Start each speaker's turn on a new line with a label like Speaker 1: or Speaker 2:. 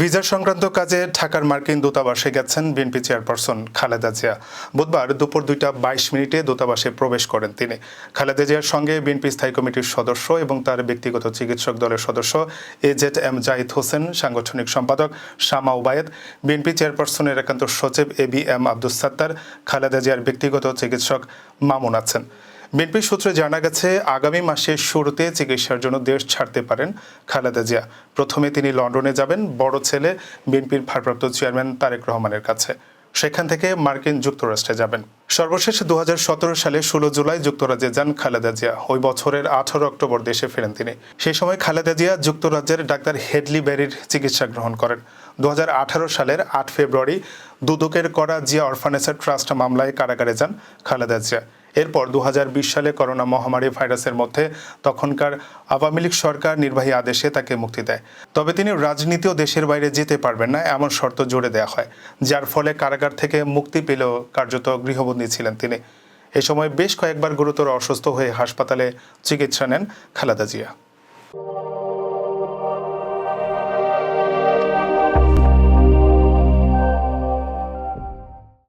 Speaker 1: Visa সংক্রান্ত কাজে ঢাকার মার্কিন দূতাবাসে গেছেন বিএনপি চেয়ারপারসন খালেদা জিয়া। বুধবার দুপুর দুইটা বাইশ মিনিটে দূতাবাসে প্রবেশ করেন তিনি। খালেদা জিয়ার সঙ্গে বিএনপি স্থায়ী কমিটির সদস্য এবং তার ব্যক্তিগত চিকিৎসক দলের সদস্য এজেড এম জাহিদ হোসেন, সাংগঠনিক সম্পাদক শামা উবায়েদ, বিএনপি চেয়ারপারসনের একান্ত সচিব A B M Abdus Sattar, Khaleda জিয়ার ব্যক্তিগত চিকিৎসক মামুন আছেন। বিএনপি সূত্রে জানা গেছে, আগামী মাসের শুরুতে চিকিৎসার জন্য দেশ ছাড়তে পারেন খালেদা জিয়া। প্রথমে তিনি লন্ডনে যাবেন, বড় ছেলে বিএনপির ভারপ্রাপ্ত চেয়ারম্যান তারেক রহমানের কাছে। সেখান থেকে মার্কিন যুক্তরাষ্ট্রে যাবেন। সর্বশেষ দু হাজার সতেরো সালে ষোলো জুলাই যুক্তরাজ্যে যান খালেদা জিয়া। ওই বছরের আঠারো অক্টোবর দেশে ফেরেন তিনি। সেই সময় খালেদা জিয়া যুক্তরাজ্যের ডাক্তার হেডলি ব্যারির চিকিৎসা গ্রহণ করেন। দু হাজার আঠারো সালের আট ফেব্রুয়ারি দুদকের করা জিয়া অরফানেসের ট্রাস্ট মামলায় কারাগারে যান খালেদা জিয়া। এরপর দু হাজার বিশ সালে করোনা মহামারী ভাইরাসের মধ্যে তখনকার আওয়ামী লীগ সরকার নির্বাহী আদেশে তাকে মুক্তি দেয়। তবে তিনি রাজনীতি ও দেশের বাইরে যেতে পারবেন না, এমন শর্ত জুড়ে দেওয়া হয়, যার ফলে কারাগার থেকে মুক্তি পেলেও কার্যত গৃহবন্দী ছিলেন তিনি। এ সময় বেশ কয়েকবার গুরুতর অসুস্থ হয়ে হাসপাতালে চিকিৎসা নেন খালেদা জিয়া।